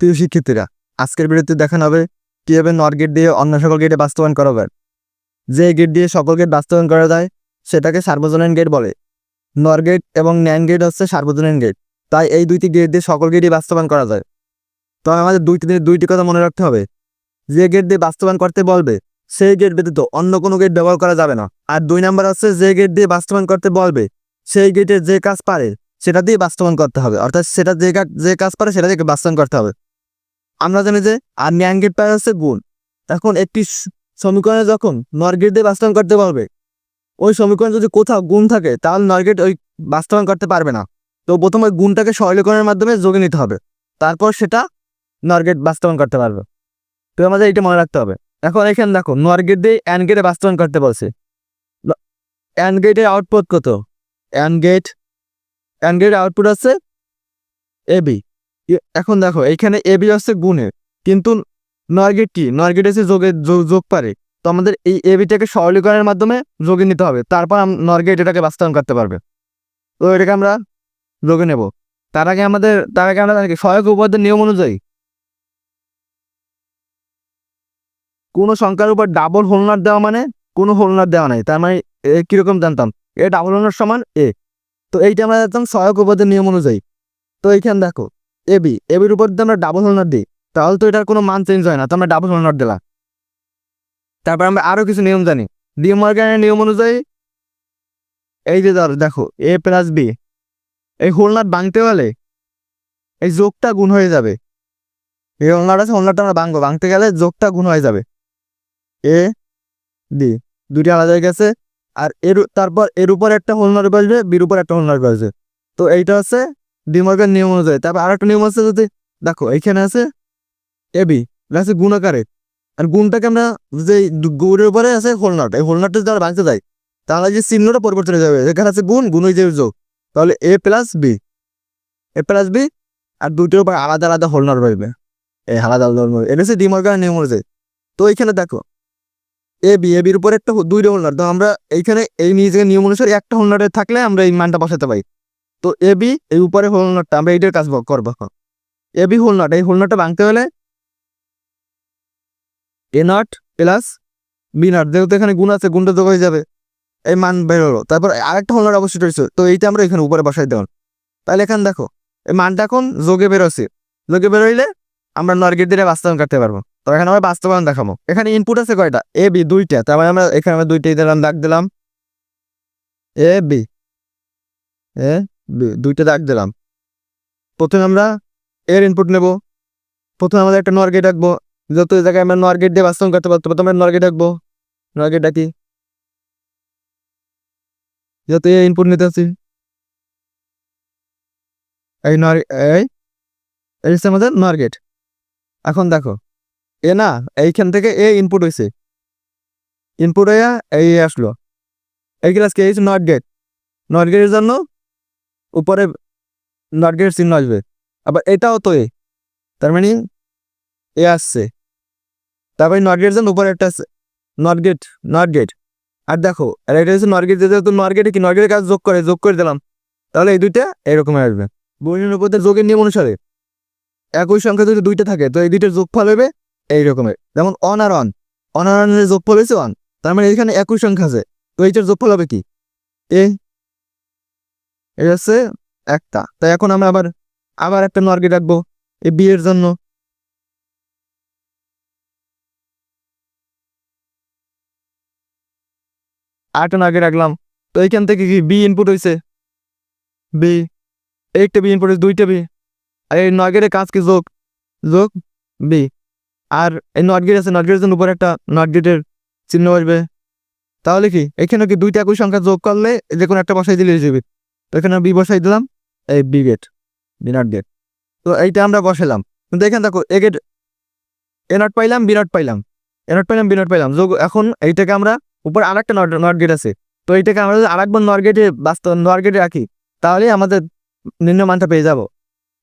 প্রিয় শিক্ষার্থীরা, আজকের ভিডিওতে দেখানো হবে কীভাবে নর গেট দিয়ে অন্য সকল গেটে বাস্তবায়ন করা যে গেট দিয়ে সকল গেট বাস্তবায়ন করা যায়, সেটাকে সার্বজনীন গেট বলে। নর গেট এবং ন্যান গেট হচ্ছে সার্বজনীন গেট তাই এই দুইটি গেট দিয়ে সকল গেটই বাস্তবায়ন করা যায়। তবে আমাদের দুইটি দুইটি কথা মনে রাখতে হবে। যে গেট দিয়ে বাস্তবায়ন করতে বলবে, সেই গেট ব্যতীত অন্য কোনো গেট ব্যবহার করা যাবে না। আর দুই নাম্বার হচ্ছে যে গেট দিয়ে বাস্তবায়ন করতে বলবে, সেই গেটে যে কাজ পারে, সেটা দিয়ে বাস্তবায়ন করতে হবে। অর্থাৎ সেটা যে কাজ যে কাজ পারে, সেটা দিয়ে বাস্তবায়ন করতে হবে। আমরা জানি যে, আর ন্যান গেট পায় হচ্ছে গুণ। এখন একটি সমীকরণে যখন নর গেট দিয়ে বাস্তবায়ন করতে পারবে, ওই সমীকরণে যদি কোথাও গুণ থাকে, তাহলে নর গেট ওই বাস্তবায়ন করতে পারবে না। তো প্রথমে গুণটাকে সরলীকরণের মাধ্যমে যোগে নিতে হবে। তারপর সেটা নর গেট বাস্তবায়ন করতে পারবে। তো আমাদের এটা মনে রাখতে হবে। এখন এখানে দেখো নর গেট দিয়ে অ্যান গেটে বাস্তবায়ন করতে বলছে। অ্যান গেটের আউটপুট কত? অ্যান গেট অ্যান গেটের আউটপুট আছে এবি এখন দেখো, এইখানে বি হচ্ছে গুণের। কিন্তু নর গেট কি? নর গেট হচ্ছে যোগে যোগ- পারে। তো আমাদের এই এ, বিটাকে সরলীকরণের মাধ্যমে যোগে নিতে হবে। তারপর আম- নর গেট এটাকে বাস্তবায়ন করতে পারবে। তো এটাকে আমরা যোগে নেব। তার আগে আমাদের, তার আগে আমরা সহায়ক উপাদ্যের নিয়ম অনুযায়ী কোনো সংখ্যার উপর ডাবল হোলনার দেওয়া মানে কোনো হোলনার দেওয়া নাই। তার মানে এ, কীরকম জানতাম? এ ডাবল হোলনার সমান এ। তো এইটা আমরা জানতাম সহায়ক উপাদ্যের নিয়ম অনুযায়ী। তো এইখানে দেখো এবি এবির উপর যদি আমরা ডাবল হোলনার দিই। তাহলে তো এটার কোনো মান চেঞ্জ হয় না, তো আমরা ডাবল হোলনার দিলাম। তারপর আমরা আরও কিছু নিয়ম জানি। ডি মর্গানের নিয়ম অনুযায়ী, এই যে ধর, দেখো এ প্লাস বি এই হোলনাট ভাঙতে হলে এই যোগটা গুণ হয়ে যাবে। এই হোলনাট আছে হোলনাটটা আমরা ভাঙবো। ভাঙতে গেলে যোগটা গুণ হয়ে যাবে। এ ডি দুটি আলাদা হয়ে গেছে। আর এর, তারপর এর উপর একটা হোলনার বসবে বির উপর একটা হোলনার বসবে তো এইটা হচ্ছে ডিমর্গের নিয়ম অনুযায়ী। তারপর আর একটা নিয়ম আছে যদি, দেখো এইখানে আছে এবি আছে গুণাকারে। আর গুণটাকে আমরা যে গুণের উপরে আছে হোলনাট এই হোলনাটটা যদি আমরা ভাঙতে যাই, তাহলে যে চিহ্নটা পরিবর্তন হয়ে যাবে। এখানে আছে গুণ গুণ হয়ে যোগ। তাহলে A plus B A plus B আর দুটোর উপর আলাদা আলাদা হোলনার রইবে। এই আলাদা আলাদা এটা হচ্ছে ডিমর্গানের নিয়ম অনুযায়ী। তো এইখানে দেখো এ বি এ বির উপর একটা দুইটা হোলনার তো আমরা এইখানে এই নিজেকে নিয়ম অনুসারে একটা হোলনারে থাকলে আমরা এই মানটা বসাতে পারি। তো এ বি, এই উপরে হোলনারটা আমরা এইটার কাজ করব। এখন এ বি হোলনাট এই হোলনারটা ভাঙতে হলে A not plus B not যেহেতু এখানে গুণ আছে, গুণটা যোগ হয়ে যাবে, এই মান বের হলো। তারপর আরেকটা হোল হোলনার অবশ্যই রয়েছে, তো এইটা আমরা এখানে উপরে বসাই দেওয়ার তাহলে এখানে দেখো, এই মানটা এখন যোগে বেরোচ্ছে যোগে বেরোইলে আমরা নর্গেট দিয়ে বাস্তবায়ন করতে পারব। তো এখানে আমরা বাস্তবায়ন দেখাবো। এখানে ইনপুট আছে কয়টা? এ বি দুইটা, তার মানে আমরা এখানে আমরা দুইটাই দিলাম, দাগ দিলাম। এ বি দুইটা দাগ দিলাম। প্রথমে আমরা এর ইনপুট নেব। প্রথমে আমাদের একটা নর্গেট রাখব। যত জায়গায় আমরা নর্গেট দিয়ে বাস্তবায়ন করতে পারতো প্রথমে নর্গেট রাখব। নর্গেট ডাকি যত এ ইনপুট নিতে আসি এই নর এই এই হচ্ছে আমাদের নর্গেট এখন দেখো, এ না, এইখান থেকে এ ইনপুট হয়েছে ইনপুট হয়ে এই আসলো। এই ক্লাস কে? নট গেট নট গেটের জন্য উপরে নট গেটের চিহ্ন আসবে। আবার এটাও তো এ। তার মানে এ আসছে। তারপরে নট গেটের জন্য উপরে একটা আছে। নট গেট নট গেট আর দেখো, আর এটা হচ্ছে নট গেট যেহেতু নট গেটে কি? নট গেটের কাজ যোগ করে যোগ করে দিলাম। তাহলে এই দুইটা এরকম আসবে। বইনের উপর যোগের নিয়ম অনুসারে একই সংখ্যা যদি দুইটা থাকে, তো এই দুইটার যোগফল হবে এই রকমের যেমন অন আর অন অন আর অনের যোগফল হয়েছে অন তার মানে এখানে একই সংখ্যা আছে। তো এইটার যোগফল হবে কি? এ। এটা হচ্ছে একটা। তাই এখন আমরা আবার আবার একটা নর্গে রাখব এই বিয়ের জন্য। আরেকটা নর্গে রাখলাম। তো এইখান থেকে কি বি ইনপুট হয়েছে বি একটা বি ইনপুট হয়েছে দুইটা বি আর এই নর্গেটের কাজ কি যোগ? যোগ বি আর এই নট গেট আছে নট জন্য উপরে একটা নট গেটের চিহ্ন আসবে। তাহলে কি? এখানে কি দুইটা একই সংখ্যা যোগ করলে যে কোনো একটা বসাই দিলে যাবে। এখানে বি বসাই দিলাম এই B gate B not gate তো এইটা আমরা বসালাম কিন্তু এখানে দেখো এ গেট এ নট পাইলাম বি নট পাইলাম। এ নট পাইলাম বি নট পাইলাম। যোগ, এখন এইটাকে আমরা উপর আর একটা নট নট গেট আছে। তো এইটাকে আমরা যদি আরেকবার নট গেটে বাস্তব নট গেটে রাখি তাহলে আমাদের নিম্ন মানটা পেয়ে যাব।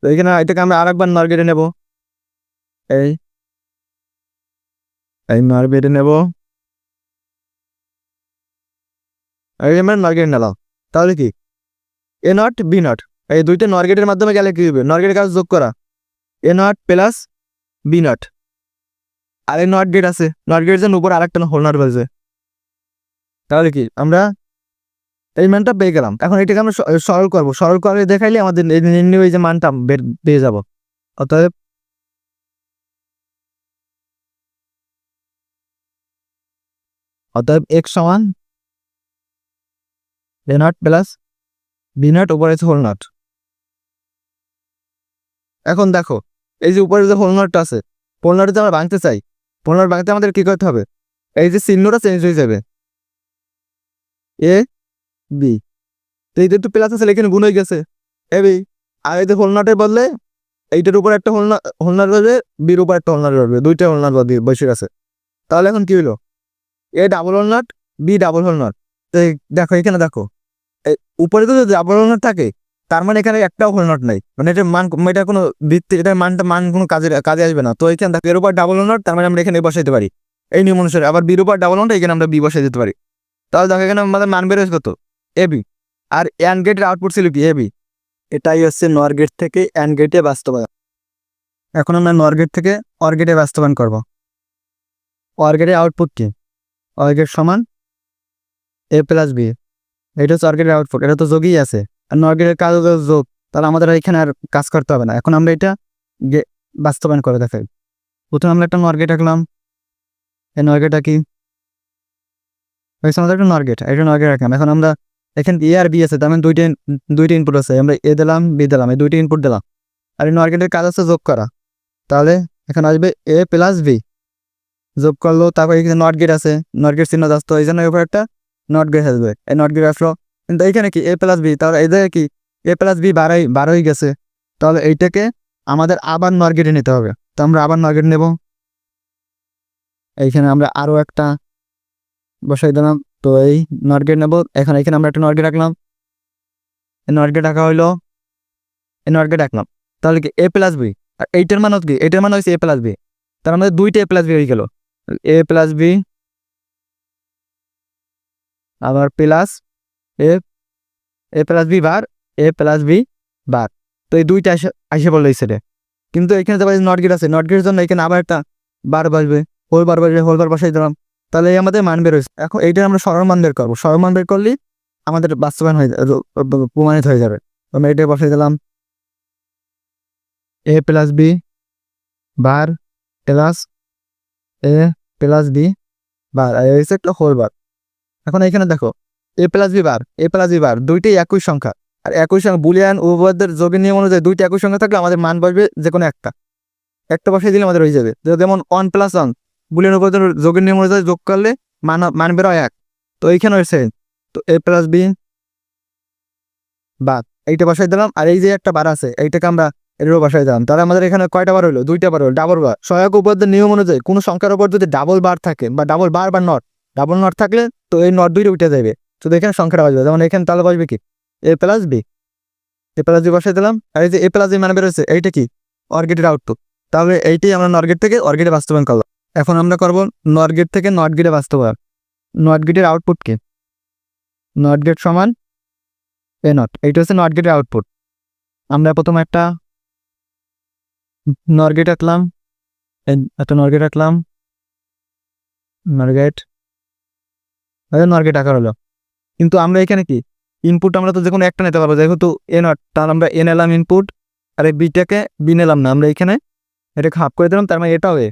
তো এখানে এটাকে আমরা আরেকবার নট গেটে নেব। এই এই নরগেটে নেব। এই আমরা নরগেট নিলাম। তাহলে কি? এ নট বি নট এই দুইটা নরগেটের মাধ্যমে গেলে কি হবে নরগেটের কাজ যোগ করা। A not plus B not আর এই নট গেট আছে। নট গেটের জন্য উপর আরেকটা হোল নট বলছে তাহলে কি? আমরা এই মানটা পেয়ে গেলাম। এখন এটাকে আমরা সরল করব। সরল করে দেখাইলে আমাদের নির্ণয় এই যে মানটা পেয়ে যাব। অতএব অতএব এক্স সমান A not plus B not উপরে আছে হোল নট এখন দেখো, এই যে উপরে যে হোল নটটা আছে হোল নট যদি আমরা ভাঙতে চাই হোল নট ভাঙতে আমাদের কি করতে হবে? এই যে চিহ্নটা চেঞ্জ হয়ে যাবে। এ বি তো এইটা একটু প্লাস আছে, এখানে গুণ হয়ে গেছে। এ বি আর এই যে হোল নটের বদলে এইটার উপর একটা হোল হোল নট বসবে বির উপর একটা হোল নট বসবে দুইটা হোল নট বসে গেছে। তাহলে এখন কি হলো A double whole not B double whole not তো দেখো, এখানে দেখো। উপরে তো হোল নট থাকে, তার মানে এখানে একটাও হোল নট নাই। মানে এটা মান, এটা কোনো ভিত্তি, এটা মানটা, মান কোনো কাজে কাজে আসবে না। তো এখানে এর উপর ডাবল হোল নট, তার মানে আমরা এখানে বসাইতে পারি। এই নিয়ম অনুসারে, আবার বির উপর ডাবল নট, এখানে আমরা বি বসাই দিতে পারি। তাহলে দেখো, এখানে আমাদের মান বেরোয় কত? A B. আর অ্যান গেটের আউটপুট ছিল কি? A B. এটাই হচ্ছে নর গেট থেকে অ্যান গেটে বাস্তবায়ন। এখন আমরা নর গেট থেকে অর গেটে বাস্তবায়ন করব। অর গেটের আউটপুট কি? অর গেট সমান এ প্লাস বি এটা হচ্ছে অর আউটপুট এটা তো যোগই আছে। আর নর গেটের কাজ যোগ, তাহলে আমাদের এখানে আর কাজ করতে হবে না। এখন আমরা এটা বাস্তবায়ন করে দেখাই। প্রথমে আমরা একটা নর গেট আঁকলাম। এই নর গেটটা কি? আমাদের একটা নর গেট এটা নর গেট রাখলাম এখন আমরা এখানে এ আর বি আছে, তার মানে দুইটা দুইটা ইনপুট আছে। আমরা এ দিলাম বি দিলাম, এই দুইটা ইনপুট দিলাম। আর এই নর্গেটের কাজ আছে যোগ করা। তাহলে এখন আসবে এ প্লাস বি যোগ করল, তারপর এখানে নট গেট আছে নট গেট চিহ্ন আসতো এই জন্য উপর একটা নট গেট আসবে এই নট গেট আসলো কিন্তু এইখানে কি এ প্লাস বি তাহলে জায়গায় কি এ প্লাস বি বারোই বারোই গেছে। তাহলে এইটাকে আমাদের আবার নট গেটে নিতে হবে। তো আমরা আবার নট গেট নেব। এইখানে আমরা আরও একটা বসাই দিলাম। তো এই নট গেট নেব। এখন এখানে আমরা একটা নট গেট রাখলাম। এই নট গেট রাখা হইল। এই নট গেট রাখলাম। তাহলে কি এ প্লাস বি আর এইটার মান হচ্ছে কি? এইটার মান হচ্ছে এ প্লাস বি তার আমাদের দুইটা এ প্লাস বি হয়ে গেল। এ প্লাস বি আবার plus A A plus B bar, A plus B bar. তো এই দুইটা আসে আসে পড়ল এই কিন্তু এখানে যে নট গেট আছে নট গেটের জন্য এখানে আবার একটা বার বাসবে হোল বার বাসবে হোল বার বসাই দিলাম। তাহলে এই আমাদের মান বের হয়েছে। এখন এইটা আমরা সরল মান বের করব। সরল মান বের করলেই আমাদের বাস্তবায়ন হয়ে যাবে প্রমাণিত হয়ে যাবে। আমরা এটা বসাই দিলাম। A plus B bar plus A plus B bar. আর হচ্ছে একটা হোল বার এখন এখানে দেখো A plus B bar A plus B bar দুইটাই একই সংখ্যা। আর একই সংখ্যা বুলিয়ান উপপাদ্যের যোগের নিয়ম অনুযায়ী দুইটা একই সংখ্যা থাকলে আমাদের মান বসবে যে কোনো একটা। একটা বসাই দিলে আমাদের হয়ে যাবে। যেমন ওয়ান প্লাস ওয়ান বুলিয়ান উপপাদ্যের যোগের নিয়ম অনুযায়ী যোগ করলে মান মান বেরোয় এক। তো এইখানে হয়েছে তো এ প্লাস বি বাদ এইটা বসাই দিলাম। আর এই যে একটা বার আছে, এইটাকে আমরা এরও বসাই দিলাম। তাহলে আমাদের এখানে কয়টা বার হলো? দুইটা বার হলো। ডাবল বার সহায়ক উপপাদ্যের নিয়ম অনুযায়ী কোনো সংখ্যার উপর যদি ডাবল বার থাকে বা ডাবল বার বা নট ডাবল নট থাকলে তো এই নট দুইটা উঠে যাবে শুধু এখানে সংখ্যাটা বাজবে। যেমন এখানে তাহলে বসবে কি? A plus B A plus B বসাই দিলাম। আর এই যে এ প্লাস বি মানে বেরোচ্ছে এইটা কি? অর্গেটের আউটপুট তাহলে এইটাই আমরা নর্গেট থেকে অর্গেটে বাস্তবায়ন করলাম। এখন আমরা করব নর্গেট থেকে নট গেটে বাস্তবায়ন। নট গেটের আউটপুট কি? নট গেট সমান এ নট এইটা হচ্ছে নট গেটের আউটপুট আমরা প্রথমে একটা নর্গেট আঁকলাম। একটা নর্গেট আঁকলাম। নর্গেট নর্গেট আঁকা হলো কিন্তু আমরা এখানে কি? ইনপুট আমরা তো যে কোনো একটা নিতে পারব। যেহেতু এ নট তাহলে আমরা এ নিলাম ইনপুট আর এই বিটাকে বি নিলাম না। আমরা এখানে এটাকে হাফ করে দিলাম, তার মানে এটাও এ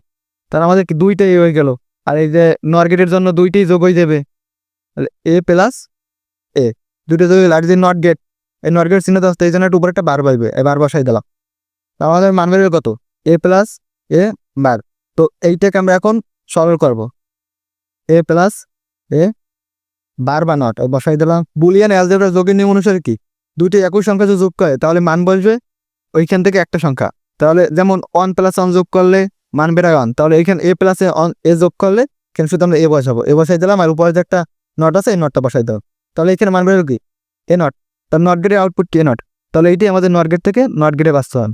তার আমাদের কি এ হয়ে গেল? আর এই যে নর্গেটের জন্য দুইটাই যোগ হয়ে যাবে। এ প্লাস এ দুটো যোগ। আর যে নট গেট এই নট গেট চিহ্ন আসতে এই জন্য একটু উপরে একটা বার পাইবে এই বার বসাই দিলাম। তা আমাদের মান বেরোবে কত? এ প্লাস এ বার তো এইটাকে আমরা এখন সরল করব। এ প্লাস এ বার বা নট বসাই দিলাম, বুলিয়ান অ্যালজেব্রা যোগের নিয়ম অনুসারে কি? দুইটি একই সংখ্যা যদি যোগ করে, তাহলে মান বসবে ওইখান থেকে একটা সংখ্যা। তাহলে যেমন ওয়ান প্লাস ওয়ান যোগ করলে মান বেড়ায় ওয়ান তাহলে এখানে এ প্লাসে অন এ যোগ করলে এখানে শুধু আমরা এ বসাবো। এ বসাই দিলাম আর উপরে একটা নট আছে, এই নটটা বসাই দাও। তাহলে এখানে মান বেরোবে কি? এ নট তার নট গেটের আউটপুট কি? এ নট তাহলে এইটি আমাদের নট গেট থেকে নট গেটে বাস্তবায়ন